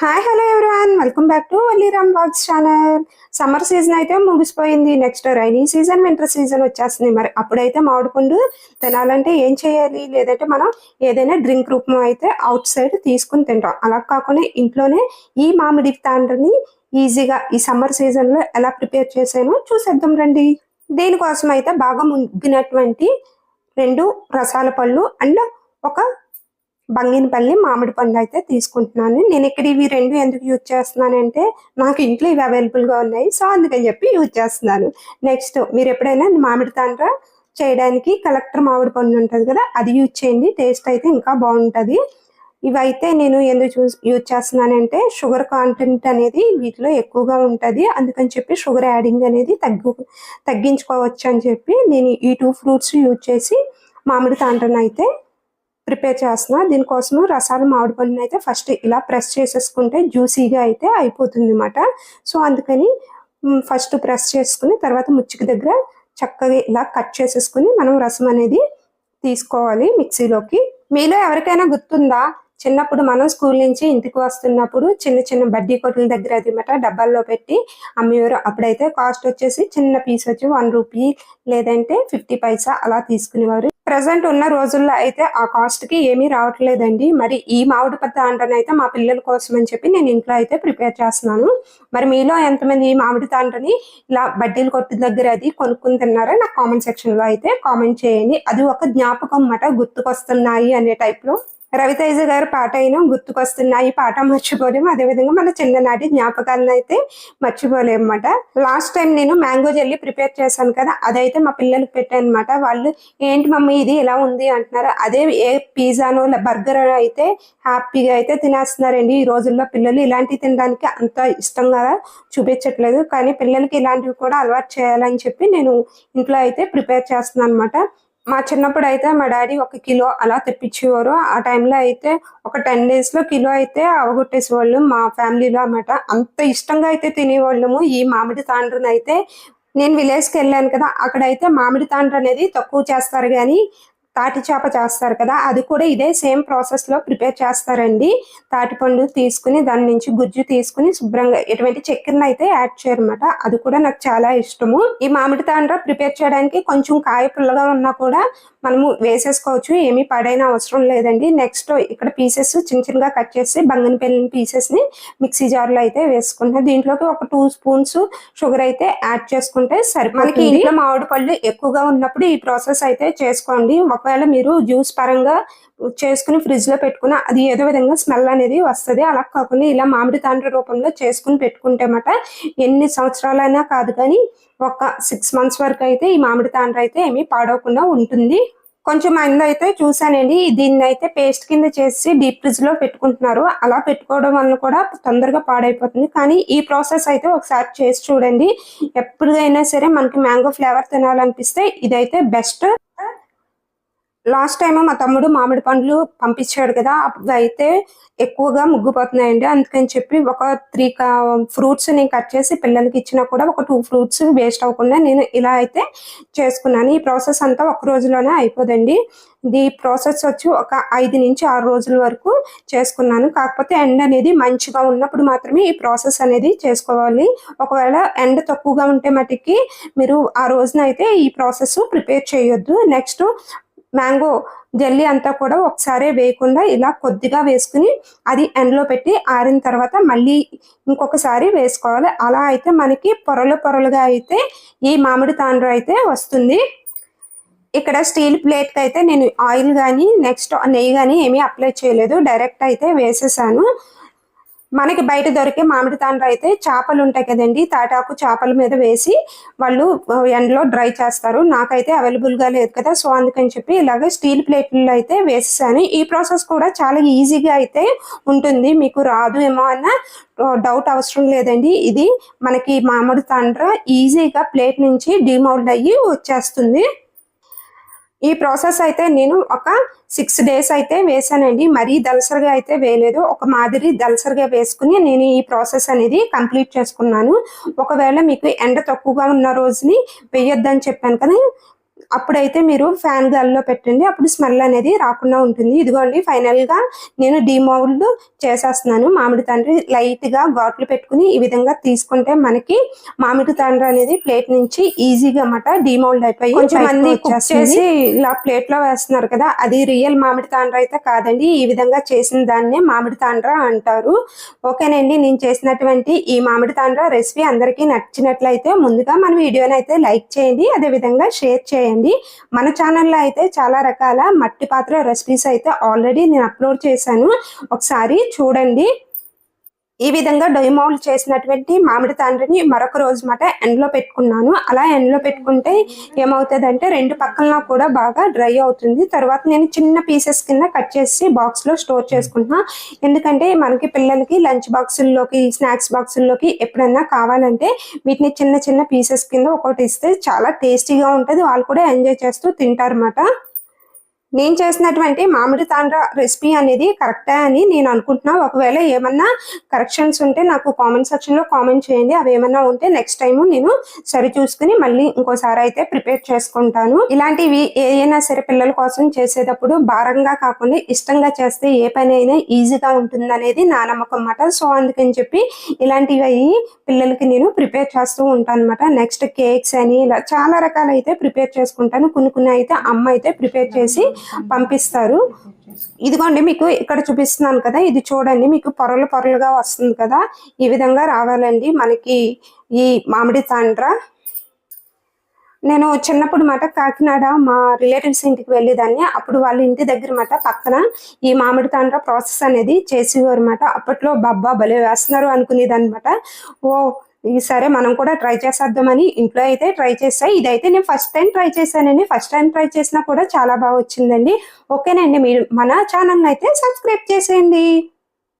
Hi hello everyone welcome back to Valliram vlogs channel summer season అయితే ముగిసిపోయింది. Next rainy season winter season వచ్చేస్తుంది. మరి అప్పుడైతే మామిడి పండు తినాలంటే ఏం చేయాలి? లేదంటే మనం ఏదైనా డ్రింక్ రూపం అయితే అవుట్ సైడ్ తీసుకుని తింటాం. అలా కాకుండా ఇంట్లోనే ఈ మామిడి తాండ్రని ఈజీగా ఈ సమ్మర్ సీజన్లో ఎలా ప్రిపేర్ చేసానో చూసేద్దాం రండి. దీనికోసం అయితే బాగా ముగ్గినటువంటి రెండు రసాల పళ్ళు అండ్ ఒక బంగినపల్లి మామిడి పండు అయితే తీసుకుంటున్నాను. నేను ఇక్కడ ఇవి రెండు ఎందుకు యూజ్ చేస్తున్నానంటే నాకు ఇంట్లో ఇవి అవైలబుల్గా ఉన్నాయి సో అందుకని చెప్పి యూజ్ చేస్తున్నాను. నెక్స్ట్ మీరు ఎప్పుడైనా మామిడి తాండ్ర చేయడానికి కలెక్టర్ మామిడి పండు ఉంటుంది కదా అది యూజ్ చేయండి. టేస్ట్ అయితే ఇంకా బాగుంటుంది. ఇవైతే నేను ఎందుకు చూస్ యూజ్ చేస్తున్నానంటే షుగర్ కాంటెంట్ అనేది వీటిలో ఎక్కువగా ఉంటుంది. అందుకని చెప్పి షుగర్ యాడింగ్ అనేది తగ్గు తగ్గించుకోవచ్చు అని చెప్పి నేను ఈ టూ ఫ్రూట్స్ యూజ్ చేసి మామిడి తాండ్రను అయితే ప్రిపేర్ చేస్తున్నా. దీనికోసం రసాలు మామిడి పండుని అయితే ఫస్ట్ ఇలా ప్రెస్ చేసేసుకుంటే జ్యూసీగా అయితే అయిపోతుంది అనమాట సో అందుకని ఫస్ట్ ప్రెస్ చేసుకుని తర్వాత ముచ్చుకి దగ్గర చక్కగా ఇలా కట్ చేసేసుకుని మనం రసం అనేది తీసుకోవాలి మిక్సీలోకి. మీలో ఎవరికైనా గుర్తుందా? చిన్నప్పుడు మనం స్కూల్ నుంచి ఇంటికి వస్తున్నప్పుడు చిన్న చిన్న బడ్డీ కొట్ల దగ్గర అదిమాట డబ్బాల్లో పెట్టి అమ్మేవారు. అప్పుడైతే కాస్ట్ వచ్చేసి చిన్న పీస్ వచ్చి వన్ రూపీ లేదంటే ఫిఫ్టీ పైసా అలా తీసుకునేవారు. ప్రజెంట్ ఉన్న రోజుల్లో అయితే ఆ కాస్ట్కి ఏమీ రావట్లేదండి. మరి ఈ మామిడి పత్త అంటనైతే మా పిల్లల కోసం అని చెప్పి నేను ఇంట్లో అయితే ప్రిపేర్ చేస్తున్నాను. మరి మీలో ఎంతమంది ఈ మామిడి తాండ్రని ఇలా బడ్డీలు కొట్టు దగ్గర అది కొనుక్కుని తిన్నారో? నాకు కామెంట్ సెక్షన్లో అయితే కామెంట్ చేయండి. అది ఒక జ్ఞాపకం అన్నమాట. గుర్తుకొస్తున్నాయి అనే టైప్లో రవితేజ గారి పాట అయినా గుర్తుకొస్తున్నాయి పాట మర్చిపోలేము. అదేవిధంగా మన చిన్ననాటి జ్ఞాపకాలను అయితే మర్చిపోలేము అనమాట లాస్ట్ టైం నేను మ్యాంగో జెల్లీ ప్రిపేర్ చేశాను కదా అదైతే మా పిల్లలకి పెట్టాను అనమాట వాళ్ళు ఏంటి మమ్మీ ఇది? ఎలా ఉంది? అంటున్నారు. అదే ఏ పిజ్జానో బర్గర్ అయితే హ్యాపీగా అయితే తినేస్తున్నారండి. ఈ రోజుల్లో పిల్లలు ఇలాంటివి తినడానికి అంత ఇష్టంగా చూపించట్లేదు. కానీ పిల్లలకి ఇలాంటివి కూడా అలవాటు చేయాలని చెప్పి నేను ఇంట్లో అయితే ప్రిపేర్ చేస్తున్నాను అనమాట మా చిన్నప్పుడు అయితే మా డాడీ ఒక కిలో అలా తెప్పించేవారు. ఆ టైంలో అయితే ఒక టెన్ డేస్లో కిలో అయితే అవగొట్టేసేవాళ్ళు మా ఫ్యామిలీలో అన్నమాట. అంత ఇష్టంగా అయితే తినేవాళ్ళము. ఈ మామిడి తాండ్రని అయితే నేను విలేజ్కి వెళ్ళాను కదా అక్కడైతే మామిడి తాండ్ర అనేది తక్కువ చేస్తారు కానీ తాటి చేప చేస్తారు కదా అది కూడా ఇదే సేమ్ ప్రాసెస్లో ప్రిపేర్ చేస్తారండి. తాటిపండు తీసుకుని దాని నుంచి గుజ్జు తీసుకుని శుభ్రంగా ఎటువంటి చక్కెరను అయితే యాడ్ చేయరన్నమాట. అది కూడా నాకు చాలా ఇష్టము. ఈ మామిడి తాండ్ర ప్రిపేర్ చేయడానికి కొంచెం కాయ పుల్లగా ఉన్నా కూడా మనము వేసేసుకోవచ్చు. ఏమీ పడైన అవసరం లేదండి. నెక్స్ట్ ఇక్కడ పీసెస్ చిన్న చిన్నగా కట్ చేసి బంగనపల్లి పీసెస్ని మిక్సీ జార్లో అయితే వేసుకుంటాం దీంట్లోకి ఒక టూ స్పూన్స్ షుగర్ అయితే యాడ్ చేసుకుంటే సరి మనకి ఇంట్లో మామిడి పళ్ళు ఎక్కువగా ఉన్నప్పుడు ఈ ప్రాసెస్ అయితే చేసుకోండి. ఒకవేళ మీరు జ్యూస్ పరంగా చేసుకుని ఫ్రిడ్జ్లో అది ఏదో విధంగా స్మెల్ అనేది వస్తుంది. అలా కాకుండా ఇలా మామిడి తాండ్ర రూపంలో చేసుకుని పెట్టుకుంటే మాట ఎన్ని సంవత్సరాలైనా కాదు కానీ ఒక సిక్స్ మంత్స్ వరకు అయితే ఈ మామిడి తాండ్ర అయితే ఏమీ పాడవకుండా ఉంటుంది. కొంచెం మంది అయితే చూసానండి దీన్ని అయితే పేస్ట్ కింద చేసి డీప్ ఫ్రిడ్జ్లో పెట్టుకుంటున్నారు. అలా పెట్టుకోవడం వల్ల కూడా తొందరగా పాడైపోతుంది. కానీ ఈ ప్రాసెస్ అయితే ఒకసారి చేసి చూడండి. ఎప్పుడైనా సరే మనకి మ్యాంగో ఫ్లేవర్ తినాలనిపిస్తే ఇదైతే బెస్ట్. లాస్ట్ టైం మా తమ్ముడు మామిడి పండ్లు పంపించాడు కదా అవి అయితే ఎక్కువగా ముగ్గుపోతున్నాయండి. అందుకని చెప్పి ఒక త్రీ ఫ్రూట్స్ నేను కట్ చేసి పిల్లలకి ఇచ్చినా కూడా ఒక టూ ఫ్రూట్స్ వేస్ట్ అవ్వకుండా నేను ఇలా అయితే చేసుకున్నాను. ఈ ప్రాసెస్ అంతా ఒక రోజులోనే అయిపోదండి. ఇది ప్రాసెస్ వచ్చి ఒక ఐదు నుంచి ఆరు రోజుల వరకు చేసుకున్నాను. కాకపోతే ఎండ్ అనేది మంచిగా ఉన్నప్పుడు మాత్రమే ఈ ప్రాసెస్ అనేది చేసుకోవాలి. ఒకవేళ ఎండ తక్కువగా ఉంటే మటుకి మీరు ఆ రోజున అయితే ఈ ప్రాసెస్ ప్రిపేర్ చేయొద్దు. నెక్స్ట్ మ్యాంగో జల్లీ అంతా కూడా ఒకసారి వేయకుండా ఇలా కొద్దిగా వేసుకుని అది ఎండలో పెట్టి ఆరిన తర్వాత మళ్ళీ ఇంకొకసారి వేసుకోవాలి. అలా అయితే మనకి పొరలు పొరలుగా అయితే ఈ మామిడి తాండ్ర అయితే వస్తుంది. ఇక్కడ స్టీల్ ప్లేట్కి అయితే నేను ఆయిల్ కానీ నెక్స్ట్ నెయ్యి కానీ ఏమీ అప్లై చేయలేదు. డైరెక్ట్ అయితే వేసేసాను. మనకి బయట దొరికే మామిడి తాండ్ర అయితే చేపలు ఉంటాయి కదండి. తాటాకు చేపల మీద వేసి వాళ్ళు ఎండలో డ్రై చేస్తారు. నాకైతే అవైలబుల్గా లేదు కదా సో అందుకని చెప్పి ఇలాగ స్టీల్ ప్లేట్లో అయితే వేసేసాను. ఈ ప్రాసెస్ కూడా చాలా ఈజీగా అయితే ఉంటుంది. మీకు రాదు ఏమో అన్న డౌట్ అవసరం లేదండి. ఇది మనకి మామిడి తాండ్ర ఈజీగా ప్లేట్ నుంచి డిమౌల్డ్ అయ్యి వచ్చేస్తుంది. ఈ ప్రాసెస్ అయితే నేను ఒక సిక్స్ డేస్ అయితే వేసానండి. మరీ దలసరిగా అయితే వేయలేదు. ఒక మాదిరి దలసరిగా వేసుకుని నేను ఈ ప్రాసెస్ అనేది కంప్లీట్ చేసుకున్నాను. ఒకవేళ మీకు ఎండ తక్కువగా ఉన్న రోజుని వేయొద్దని చెప్పాను కదా అప్పుడైతే మీరు ఫ్యాన్ గాల్లో పెట్టండి. అప్పుడు స్మెల్ అనేది రాకుండా ఉంటుంది. ఇదిగోండి ఫైనల్గా నేను డిమౌల్డ్ చేసేస్తున్నాను. మామిడి తండ్రి లైట్గా ఘాట్లు పెట్టుకుని ఈ విధంగా తీసుకుంటే మనకి మామిడి తండ్రి అనేది ప్లేట్ నుంచి ఈజీగా అన్నమాట డిమౌల్డ్ అయిపోయి కొంచెం మంది చేసి ఇలా ప్లేట్లో వేస్తున్నారు కదా అది రియల్ మామిడి తాండ్ర అయితే కాదండి. ఈ విధంగా చేసిన దాన్నే మామిడి తాండ్ర అంటారు. ఓకేనండి నేను చేసినటువంటి ఈ మామిడి తాండ్ర రెసిపీ అందరికీ నచ్చినట్లయితే ముందుగా మన వీడియోని అయితే లైక్ చేయండి. అదే విధంగా షేర్ చేయండి. మన ఛానల్లో అయితే చాలా రకాల మట్టి పాత్ర రెసిపీస్ అయితే ఆల్రెడీ నేను అప్లోడ్ చేశాను. ఒకసారి చూడండి. ఈ విధంగా డొయ్మౌల్డ్ చేసినటువంటి మామిడి తాండ్రిని మరొక రోజు మాట ఎండలో పెట్టుకున్నాను. అలా ఎండలో పెట్టుకుంటే ఏమవుతుందంటే రెండు పక్కల కూడా బాగా డ్రై అవుతుంది. తర్వాత నేను చిన్న పీసెస్ కింద కట్ చేసి బాక్స్లో స్టోర్ చేసుకుంటున్నా. ఎందుకంటే మనకి పిల్లలకి లంచ్ బాక్సుల్లోకి స్నాక్స్ బాక్సుల్లోకి ఎప్పుడన్నా కావాలంటే వీటిని చిన్న చిన్న పీసెస్ కింద ఒకటి ఇస్తే చాలా టేస్టీగా ఉంటుంది. వాళ్ళు కూడా ఎంజాయ్ చేస్తూ తింటారన్నమాట నేను చేసినటువంటి మామిడి తాండ్ర రెసిపీ అనేది కరెక్టే అని నేను అనుకుంటున్నా. ఒకవేళ ఏమన్నా కరెక్షన్స్ ఉంటే నాకు కామెంట్ సెక్షన్లో కామెంట్ చేయండి. అవి ఏమన్నా ఉంటే నెక్స్ట్ టైం నేను సరి చూసుకుని మళ్ళీ ఇంకోసారి అయితే ప్రిపేర్ చేసుకుంటాను. ఇలాంటివి ఏదైనా సరే పిల్లల కోసం చేసేటప్పుడు భారంగా కాకుండా ఇష్టంగా చేస్తే ఏ పని అయినా ఈజీగా ఉంటుంది అనేది నా నమ్మకం అన్నమాట. సో అందుకని చెప్పి ఇలాంటివి అయ్యి పిల్లలకి నేను ప్రిపేర్ చేస్తూ ఉంటాను అనమాట నెక్స్ట్ కేక్స్ అని ఇలా చాలా రకాలైతే ప్రిపేర్ చేసుకుంటాను. కొన్ని కొన్ని అయితే అమ్మ అయితే ప్రిపేర్ చేసి పంపిస్తారు. ఇదిగోండి మీకు ఇక్కడ చూపిస్తున్నాను కదా ఇది చూడండి మీకు పొరలు పొరలుగా వస్తుంది కదా ఈ విధంగా రావాలండి. మనకి ఈ మామిడి తాండ్ర. నేను చిన్నప్పుడు మాట కాకినాడ మా రిలేటివ్స్ ఇంటికి వెళ్ళేదాన్ని. అప్పుడు వాళ్ళ ఇంటి దగ్గర మాట పక్కన ఈ మామిడి తాండ్ర ప్రాసెస్ అనేది చేసేవారు మాట. అప్పట్లో బబ్బా భలే వేస్తున్నారు అనుకునేదన్నమాట ఓ సరే మనం కూడా ట్రై చేసేద్దామని ఇంట్లో అయితే ట్రై చేసా ఇదైతే నేను ఫస్ట్ టైం ట్రై చేశానండి. ఫస్ట్ టైం ట్రై చేసినా కూడా చాలా బాగా వచ్చిందండి. ఓకేనండి మీరు మన ఛానల్ అయితే సబ్స్క్రైబ్ చేసేయండి.